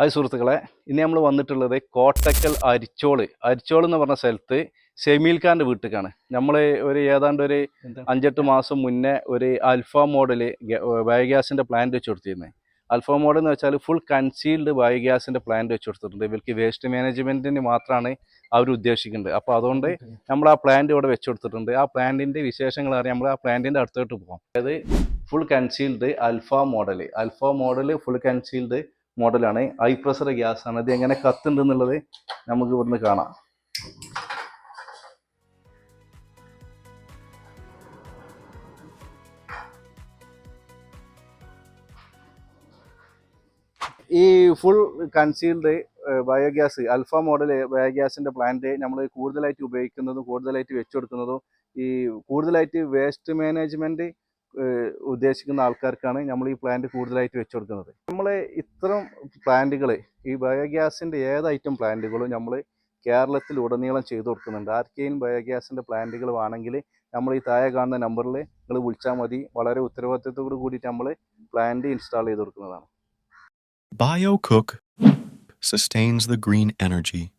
Hi സുഹൃത്തുക്കളെ ഇന്ന് നമ്മൾ വന്നിട്ടുള്ളത് കോട്ടക്കൽ അരിച്ചോൾ. അരിച്ചോൾ എന്ന് പറഞ്ഞ സ്ഥലത്ത് ഷെമീൽ ഖാന്റെ വീട്ടിലേക്കാണ്. നമ്മൾ ഒരു ഏതാണ്ട് ഒരു അഞ്ചെട്ട് മാസം മുന്നേ ഒരു അൽഫ മോഡൽ ബയോഗ്യാസിന്റെ പ്ലാന്റ് വെച്ച് കൊടുത്തിരുന്നത് അൽഫ മോഡൽ എന്ന് വെച്ചാൽ ഫുൾ കൺസീൽഡ് ബയോഗ്യാസിന്റെ പ്ലാന്റ് വെച്ച് കൊടുത്തിട്ടുണ്ട് ഇവർക്ക് വേസ്റ്റ് മാനേജ്മെന്റിന് മാത്രമാണ് അവർ ഉദ്ദേശിക്കുന്നത്. അപ്പോൾ അതുകൊണ്ട് നമ്മൾ ആ പ്ലാന്റ് ഇവിടെ വെച്ച് കൊടുത്തിട്ടുണ്ട് ആ പ്ലാന്റിന്റെ വിശേഷങ്ങൾ അറിയാൻ നമ്മൾ ആ പ്ലാന്റിന്റെ അടുത്തോട്ട് പോകാം അതായത് full concealed alpha model alpha model full concealed മോഡലാണ്. ഹൈ പ്രഷർ ഗ്യാസ് ആണ് ഇത് എങ്ങനെ കത്തുണ്ട് എന്നുള്ളത് നമുക്ക് ഇവിടുന്ന് കാണാം. ഈ full concealed biogas alpha model ബയോഗ്യാസിന്റെ plant നമ്മൾ കൂടുതലായിട്ട് ഉപയോഗിക്കുന്നതും കൂടുതലായിട്ട് വെച്ചു കൊടുക്കുന്നതും ഈ കൂടുതലായിട്ട് വേസ്റ്റ് മാനേജ്മെന്റ് ഉദ്ദേശിക്കുന്ന ആൾക്കാർക്കാണ് നമ്മൾ ഈ പ്ലാന്റ് കൂടുതലായിട്ട് വെച്ചു കൊടുക്കുന്നത്. നമ്മൾ ഇത്തരം പ്ലാന്റുകൾ ഈ ബയോഗ്യാസിന്റെ ഏത് ഐറ്റം പ്ലാന്റുകളും നമ്മൾ കേരളത്തിൽ ഉടനീളം ചെയ്തു കൊടുക്കുന്നുണ്ട്. ആർക്കെയും ബയോഗ്യാസിന്റെ പ്ലാന്റുകൾ വേണമെങ്കിൽ നമ്മൾ ഈ താഴെ കാണുന്ന നമ്പറിൽ നിങ്ങൾ വിളിച്ചാൽ മതി. വളരെ ഉത്തരവാദിത്തത്തോട് കൂടിയിട്ട് നമ്മൾ പ്ലാന്റ് ഇൻസ്റ്റാൾ ചെയ്ത് കൊടുക്കുന്നതാണ്. Bio cook sustains the green energy.